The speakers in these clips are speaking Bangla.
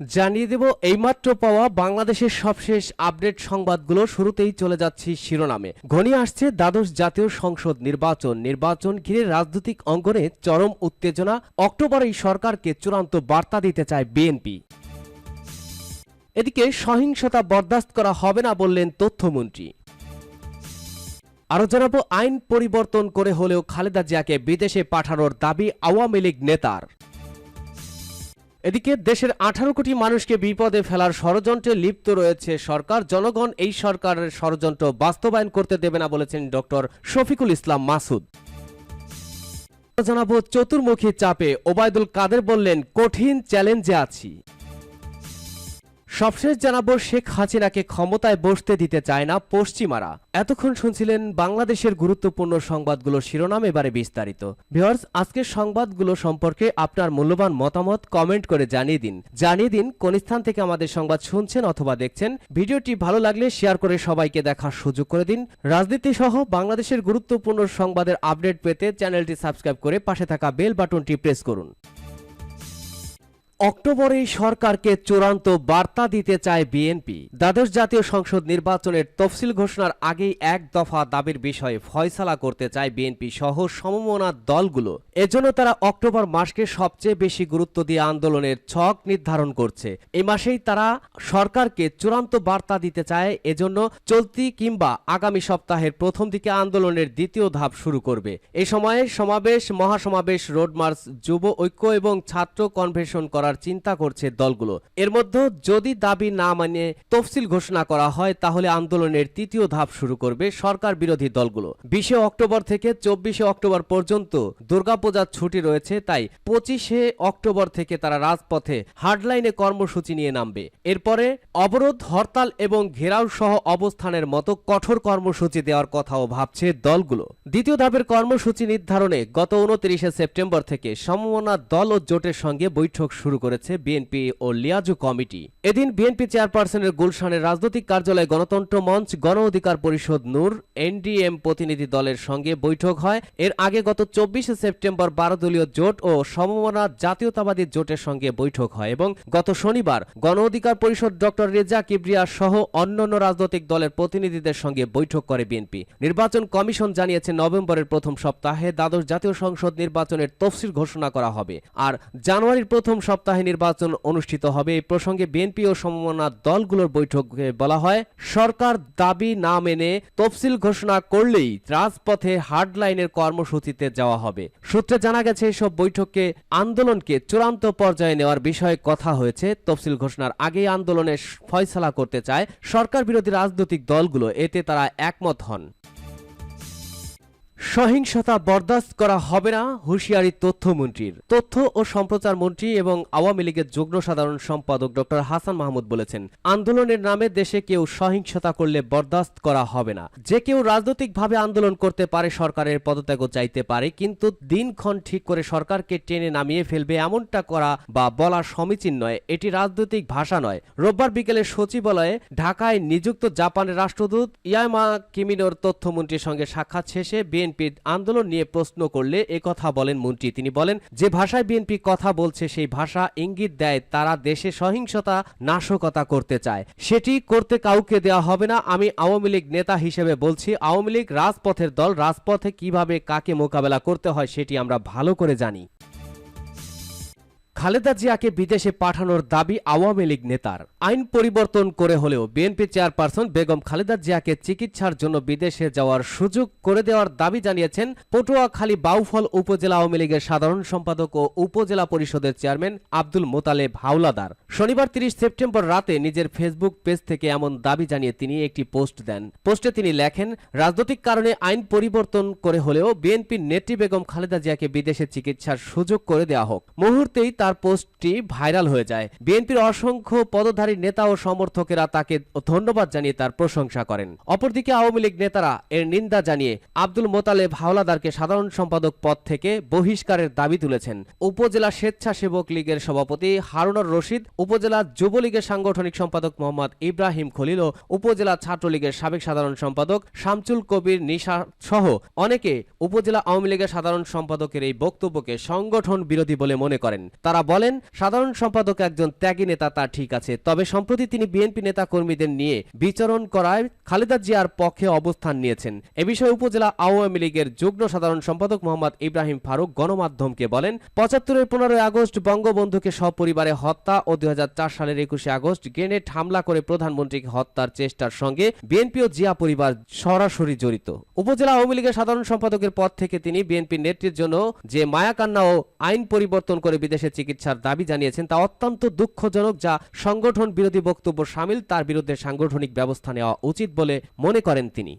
জানিয়ে দেব, এইমাত্র পাওয়া বাংলাদেশের সবশেষ আপডেট সংবাদগুলো শুরুতেই চলে যাচ্ছি শিরোনামে। ঘনিয়ে আসছে দ্বাদশ জাতীয় সংসদ নির্বাচন। নির্বাচন ঘিরে রাজনৈতিক অঙ্গনে চরম উত্তেজনা। অক্টোবরেই সরকারকে চূড়ান্ত বার্তা দিতে চায় বিএনপি। এদিকে সহিংসতা বরদাস্ত করা হবে না বললেন তথ্যমন্ত্রী। আরও জানাব, আইন পরিবর্তন করে হলেও খালেদা জিয়াকে বিদেশে পাঠানোর দাবি আওয়ামী লীগ নেতার। এদিকে দেশের আঠারো কোটি মানুষকে বিপদে ফেলার ষড়যন্ত্রে লিপ্ত রয়েছে সরকার। জনগণ এই সরকারের ষড়যন্ত্র বাস্তবায়ন করতে দেবে না বলেছেন ডক্টর শফিকুল ইসলাম মাসুদ। জানাব চতুর্মুখী চাপে, ওবায়দুল কাদের বললেন, কঠিন চ্যালেঞ্জে আছি। সবশেষ জানাব, শেখ হাসিনাকে ক্ষমতায় বসতে দিতে চায় না পশ্চিমারা। এতক্ষণ শুনছিলেন বাংলাদেশের গুরুত্বপূর্ণ সংবাদগুলো শিরোনাম, এবারে বিস্তারিত। ভিউয়ার্স, আজকের সংবাদগুলো সম্পর্কে আপনার মূল্যবান মতামত কমেন্ট করে জানিয়ে দিন। জানিয়ে দিন কোন স্থান থেকে আমাদের সংবাদ শুনছেন অথবা দেখছেন। ভিডিওটি ভালো লাগলে শেয়ার করে সবাইকে দেখার সুযোগ করে দিন। রাজনীতি সহ বাংলাদেশের গুরুত্বপূর্ণ সংবাদের আপডেট পেতে চ্যানেলটি সাবস্ক্রাইব করে পাশে থাকা বেল বাটনটি প্রেস করুন। অক্টোবরে সরকারকে চূড়ান্ত বার্তা দিতে চায় বিএনপি। দ্বাদশ জাতীয় সংসদ নির্বাচনের তফসিল ঘোষণার আগেই এক দফা দাবির বিষয়ে ফয়সালা করতে চায় বিএনপি সহ সমমনা দলগুলো। এজন্য তারা অক্টোবর মাসকে সবচেয়ে বেশি গুরুত্ব দিয়ে আন্দোলনের ছক নির্ধারণ করছে। এই মাসেই তারা সরকারকে চূড়ান্ত বার্তা দিতে চায়, এজন্য চলতি কিংবা আগামী সপ্তাহের প্রথম দিকে আন্দোলনের দ্বিতীয় ধাপ শুরু করবে। এই সময়ে সমাবেশ, মহাসমাবেশ রোড মার্চ যুব ঐক্য এবং ছাত্র কনভেনশন করার চিন্তা করছে দলগুলো। এর মধ্যে যদি দাবি না মানে তফসিল ঘোষণা করা হয়, তাহলে আন্দোলনের তৃতীয় ধাপ শুরু করবে সরকার বিরোধী দলগুলো। বিশে অক্টোবর থেকে চব্বিশে অক্টোবর পর্যন্ত দুর্গাপূজার ছুটি রয়েছে, তাই পঁচিশে অক্টোবর থেকে তারা রাজপথে হার্ডলাইনে কর্মসূচি নিয়ে নামবে। এরপরে অবরোধ, হরতাল এবং ঘেরাও সহ অবস্থানের মতো কঠোর কর্মসূচি দেওয়ার কথাও ভাবছে দলগুলো। দ্বিতীয় ধাপের কর্মসূচি নির্ধারণে গত উনত্রিশে সেপ্টেম্বর থেকে সমমনা দল ও জোটের সঙ্গে বৈঠক শুরু করেছে বিএনপি ও লিয়াজু কমিটি। এদিন বিএনপি চেয়ারপারসনের গুলশানের রাজনৈতিক কার্যালয়ে গণতন্ত্র মঞ্চ, গণ অধিকার পরিষদ নূর, এনডিএম প্রতিনিধি দলের সঙ্গে বৈঠক হয়। এর আগে গত চব্বিশে সেপ্টেম্বর বারো দলীয় জোট ও সমমনা জাতীয়তাবাদী জোটের সঙ্গে বৈঠক হয় এবং গত শনিবার গণ অধিকার পরিষদ ডক্টর রেজা কিবরিয়া সহ অন্যান্য রাজনৈতিক দলের প্রতিনিধিদের সঙ্গে বৈঠক করে বিএনপি। নির্বাচন কমিশন জানিয়েছে, নভেম্বরের প্রথম সপ্তাহে দ্বাদশ জাতীয় সংসদ নির্বাচনের তফসিল ঘোষণা করা হবে। আর জানুয়ারির প্রথম সপ্তাহে নির্বাচন অনুষ্ঠিত হবে। এই প্রসঙ্গে বিএনপি ও সমমনা দলগুলোর বৈঠকে বলা হয়, সরকার দাবি না মেনে তফসিল ঘোষণা করলেই রাজপথে হার্ডলাইনের কর্মসূচিতে যাওয়া হবে। সূত্রে জানা গেছে, এসব বৈঠকে আন্দোলনকে চূড়ান্ত পর্যায়ে নেওয়ার বিষয়ে কথা হয়েছে। তফসিল ঘোষণার আগেই আন্দোলনের ফয়সালা করতে চায় সরকার বিরোধী রাজনৈতিক দলগুলো। এতে তারা একমত হন। সহিংসতা বরদাস্ত করা হবে না, হুঁশিয়ারি তথ্যমন্ত্রীর তথ্য ও সম্প্রচার মন্ত্রী এবং আওয়ামী লীগের যুগ্ম সাধারণ সম্পাদক ডক্টর হাসান মাহমুদ বলেছেন, আন্দোলনের নামে দেশে কেউ সহিংসতা করলে বরদাস্ত করা হবে না। যে কেউ রাজনৈতিকভাবে আন্দোলন করতে পারে, সরকারের পদত্যাগও চাইতে পারে, কিন্তু দিনক্ষণ ঠিক করে সরকারকে টেনে নামিয়ে ফেলবে এমনটা করা বা বলা সমীচীন নয়, এটি রাজনৈতিক ভাষা নয়। রোববার বিকেলে সচিবালয়ে ঢাকায় নিযুক্ত জাপানের রাষ্ট্রদূত ইয়ামা কিমিনোর তথ্যমন্ত্রীর সঙ্গে সাক্ষাৎ শেষে বিএনপি আন্দোলন নিয়ে প্রশ্ন করলে কথা বলেন মন্ত্রী। তিনি বলেন, যে ভাষায় বিএনপি কথা বলছে, সেই ভাষা ইঙ্গিত দেয় তারা দেশে সহিংসতা, নাশকতা করতে চায়। সেটি করতে কাউকে দেওয়া হবে না। আমি আওয়ামী লীগ নেতা হিসেবে বলছি, আওয়ামী লীগ রাজপথের দল, রাজপথে কীভাবে কাকে মোকাবেলা করতে হয় সেটি আমরা ভালো করে জানি। খালেদা জিয়াকে বিদেশে পাঠানোর দাবি আওয়ামী লীগ নেতার। আইন পরিবর্তন করে হলেও বিএনপি চেয়ারপারসন বেগম খালেদা জিয়াকে চিকিৎসার জন্য বিদেশে যাওয়ার সুযোগ করে দেওয়ার দাবি জানিয়েছেন পটুয়াখালী বাউফল উপজেলা আওয়ামী লীগের সাধারণ সম্পাদক ও উপজেলা পরিষদের চেয়ারম্যান আব্দুল মোতালেব হাওলাদার। শনিবার তিরিশ সেপ্টেম্বর রাতে নিজের ফেসবুক পেজ থেকে এমন দাবি জানিয়ে তিনি একটি পোস্ট দেন। পোস্টে তিনি লেখেন, রাজনৈতিক কারণে আইন পরিবর্তন করে হলেও বিএনপির নেত্রী বেগম খালেদা জিয়াকে বিদেশে চিকিৎসার সুযোগ করে দেওয়া হোক। মুহূর্তেই তার পোস্টটি ভাইরাল হয়ে যায়। বিএনপির অসংখ্য পদধারী নেতা ও সমর্থকেরা তাকে ধন্যবাদ জানিয়ে তার প্রশংসা করেন। অপরদিকে আওয়ামী লীগ নেতারা এর নিন্দা জানিয়ে আব্দুল মোতালেব হাওলাদারকে সাধারণ সম্পাদক পদ থেকে বহিষ্কারের দাবি তুলেছেন। উপজেলা স্বেচ্ছাসেবক লীগের সভাপতি হারুনর রশিদ, উপজেলা যুবলীগের সাংগঠনিক সম্পাদক মোহাম্মদ ইব্রাহিম খলিল ও উপজেলা ছাত্রলীগের সাবেক সাধারণ সম্পাদক শামচুল কবির নিশা সহ অনেকে উপজেলা আওয়ামী লীগের সাধারণ সম্পাদকের এই বক্তব্যকে সংগঠন বিরোধী বলে মনে করেন। তারা বলেন, সাধারণ সম্পাদক একজন ত্যাগী নেতা, তা ঠিক আছে। তবে সম্প্রতি তিনি বিএনপি নেতা কর্মীদের নিয়ে বিচরণ করায় খালেদা জিয়ার পক্ষে অবস্থান নিয়েছেন। এ বিষয়ে উপজেলা আওয়ামী লীগের যুগ্ম সাধারণ সম্পাদক মোহাম্মদ ইব্রাহিম ফারুক গণমাধ্যমকে বলেন, পঁচাত্তরের পনেরোই আগস্ট বঙ্গবন্ধুকে সপরিবারে হত্যা ও দুই হাজার চার সালের একুশে আগস্ট গ্রেনেড হামলা করে প্রধানমন্ত্রীকে হত্যার চেষ্টার সঙ্গে বিএনপি ও জিয়া পরিবার সরাসরি জড়িত। উপজেলা আওয়ামী লীগের সাধারণ সম্পাদকের পদ থেকে তিনি বিএনপির নেতৃত্বের জন্য যে মায়াকান্না ও আইন পরিবর্তন করে বিদেশে চিকিৎসার দাবি জানিয়েছেন। তা অত্যন্ত দুঃখজনক যা সংগঠন বিরোধী বক্তব্য সামিল, তার বিরুদ্ধে সাংগঠনিক ব্যবস্থা নেওয়া উচিত বলে মনে করেন তিনি।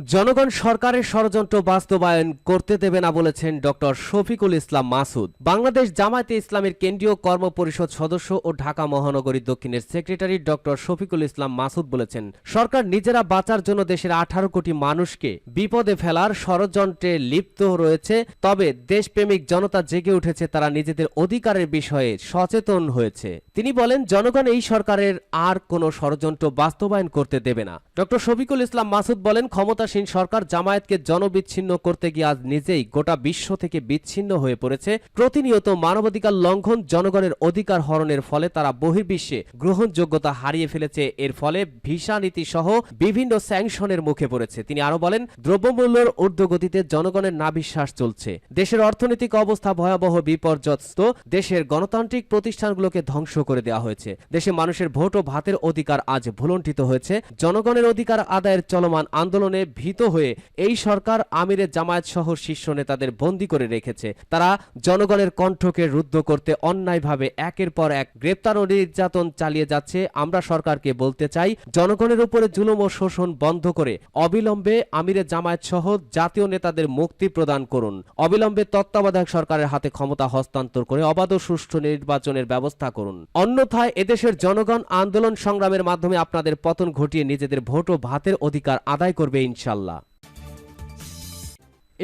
জনগণ সরকারের ষড়যন্ত্র বাস্তবায়ন করতে দেবে না বলেছেন ডক্টর শফিকুল ইসলাম মাসুদ। বাংলাদেশ জামায়াতে ইসলামের কেন্দ্রীয় কর্ম পরিষদ সদস্য ও ঢাকা মহানগরী দক্ষিণের সেক্রেটারি ডক্টর শফিকুল ইসলাম মাসুদ বলেছেন, সরকার নিজেরা বাঁচার জন্য দেশের আঠারো কোটি মানুষকে বিপদে ফেলার ষড়যন্ত্রে লিপ্ত রয়েছে, তবে দেশপ্রেমিক জনতা জেগে উঠেছে, তারা নিজেদের অধিকারের বিষয়ে সচেতন হয়েছে। তিনি বলেন, জনগণ এই সরকারের আর কোনো ষড়যন্ত্র বাস্তবায়ন করতে দেবে না। ডক্টর শফিকুল ইসলাম মাসুদ বলেন ক্ষমতাসীন সরকার জামায়াতকে জনবিচ্ছিন্ন করতে গিয়ে আজ নিজেই গোটা বিশ্ব থেকে বিচ্ছিন্ন হয়ে পড়েছে। প্রতিনিয়ত মানবাধিকার লঙ্ঘন জনগণের অধিকার হরণের ফলে তারা বহির্বিশ্বে গ্রহণযোগ্যতা হারিয়ে ফেলেছে। এর ফলে ভিসা নীতি সহ বিভিন্ন স্যাংশনের মুখে পড়েছে। তিনি আরও বলেন, দ্রব্যমূল্যের ঊর্ধ্বগতিতে জনগণের নাবিশ্বাস চলছে। দেশের অর্থনৈতিক অবস্থা ভয়াবহ, বিপর্যস্ত। দেশের গণতান্ত্রিক প্রতিষ্ঠানগুলোকে ধ্বংস করে দেওয়া হয়েছে। দেশে মানুষের ভোট ও ভাতের অধিকার আজ ভুলণ্ঠিত হয়েছে। জনগণের অধিকার আদায়ের চলমান আন্দোলনে ভীত হয়ে এই সরকার আমিরের জামায়াত সহ শীর্ষ নেতাদের বন্দী করে রেখেছে। তারা জনগণের কণ্ঠকে রুদ্ধ করতে অন্যায়ভাবে একের পর এক গ্রেপ্তার ও নির্যাতন চালিয়ে যাচ্ছে। আমরা সরকারকে বলতে চাই, জনগণের উপরে জুলুম ও শোষণ বন্ধ করে অবিলম্বে আমিরের জামায়াত সহ জাতীয় নেতাদের মুক্তি প্রদান করুন। অবিলম্বে তত্ত্বাবধায়ক সরকারের হাতে ক্ষমতা হস্তান্তর করে অবাধ সুষ্ঠু নির্বাচনের ব্যবস্থা করুন। অন্যথায় এদেশের জনগণ আন্দোলন সংগ্রামের মাধ্যমে আপনাদের পতন ঘটিয়ে নিজেদের ভোট ও ভাতের অধিকার আদায় করবে ইনশাল্লাহ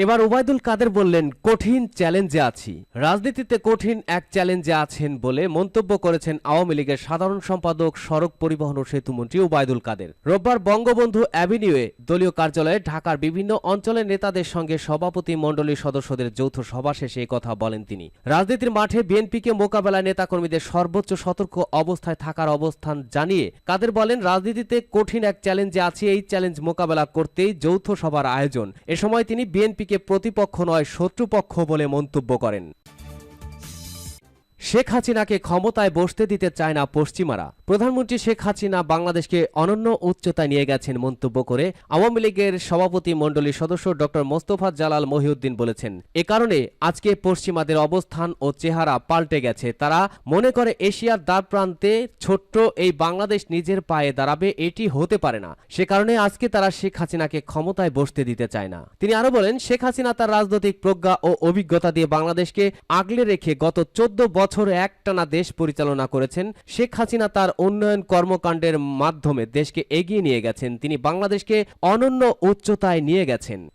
এবার ওবায়দুল কাদের বললেন, কঠিন চ্যালেঞ্জে আছি। রাজনীতিতে কঠিন এক চ্যালেঞ্জে আছেন বলে মন্তব্য করেছেন আওয়ামী লীগের সাধারণ সম্পাদক সড়ক পরিবহন ও সেতুমন্ত্রী ওবায়দুল কাদের। রোববার বঙ্গবন্ধু অ্যাভিনিউয়ে দলীয় কার্যালয়ে ঢাকার বিভিন্ন অঞ্চলের নেতাদের সঙ্গে সভাপতি মণ্ডলীর সদস্যদের যৌথ সভা শেষে কথা বলেন তিনি। রাজনীতির মাঠে বিএনপিকে মোকাবেলায় নেতাকর্মীদের সর্বোচ্চ সতর্ক অবস্থায় থাকার অবস্থান জানিয়ে কাদের বলেন, রাজনীতিতে কঠিন এক চ্যালেঞ্জে আছে। এই চ্যালেঞ্জ মোকাবেলা করতেই যৌথ সভার আয়োজন। এ সময় তিনি বিএনপিকে প্রতিপক্ষ নয় শত্রুপক্ষ বলে মন্তব্য করেন। শেখ হাসিনাকে ক্ষমতায় বসতে দিতে চায় না পশ্চিমারা। প্রধানমন্ত্রী শেখ হাসিনা বাংলাদেশকে অনন্য উচ্চতায় নিয়ে গেছেন মন্তব্য করে আওয়ামী লীগের সভাপতি মণ্ডলীর সদস্য ডক্টর মোস্তফা জালাল মহিউদ্দিন বলেছেন, এ কারণে আজকে পশ্চিমাদের অবস্থান ও চেহারা পাল্টে গেছে। তারা মনে করে এশিয়ার দ্বার প্রান্তে ছোট্ট এই বাংলাদেশ নিজের পায়ে দাঁড়াবে, এটি হতে পারে না। সে কারণে আজকে তারা শেখ হাসিনাকে ক্ষমতায় বসতে দিতে চায় না। তিনি আরও বলেন, শেখ হাসিনা তার রাজনৈতিক প্রজ্ঞা ও অভিজ্ঞতা দিয়ে বাংলাদেশকে আগলে রেখে গত চোদ্দ বছর একটানা দেশ পরিচালনা করেছেন। শেখ হাসিনা তার উন্নয়ন কর্মকাণ্ডের মাধ্যমে দেশকে এগিয়ে নিয়ে গেছেন। তিনি বাংলাদেশকে অনন্য উচ্চতায় নিয়ে গেছেন।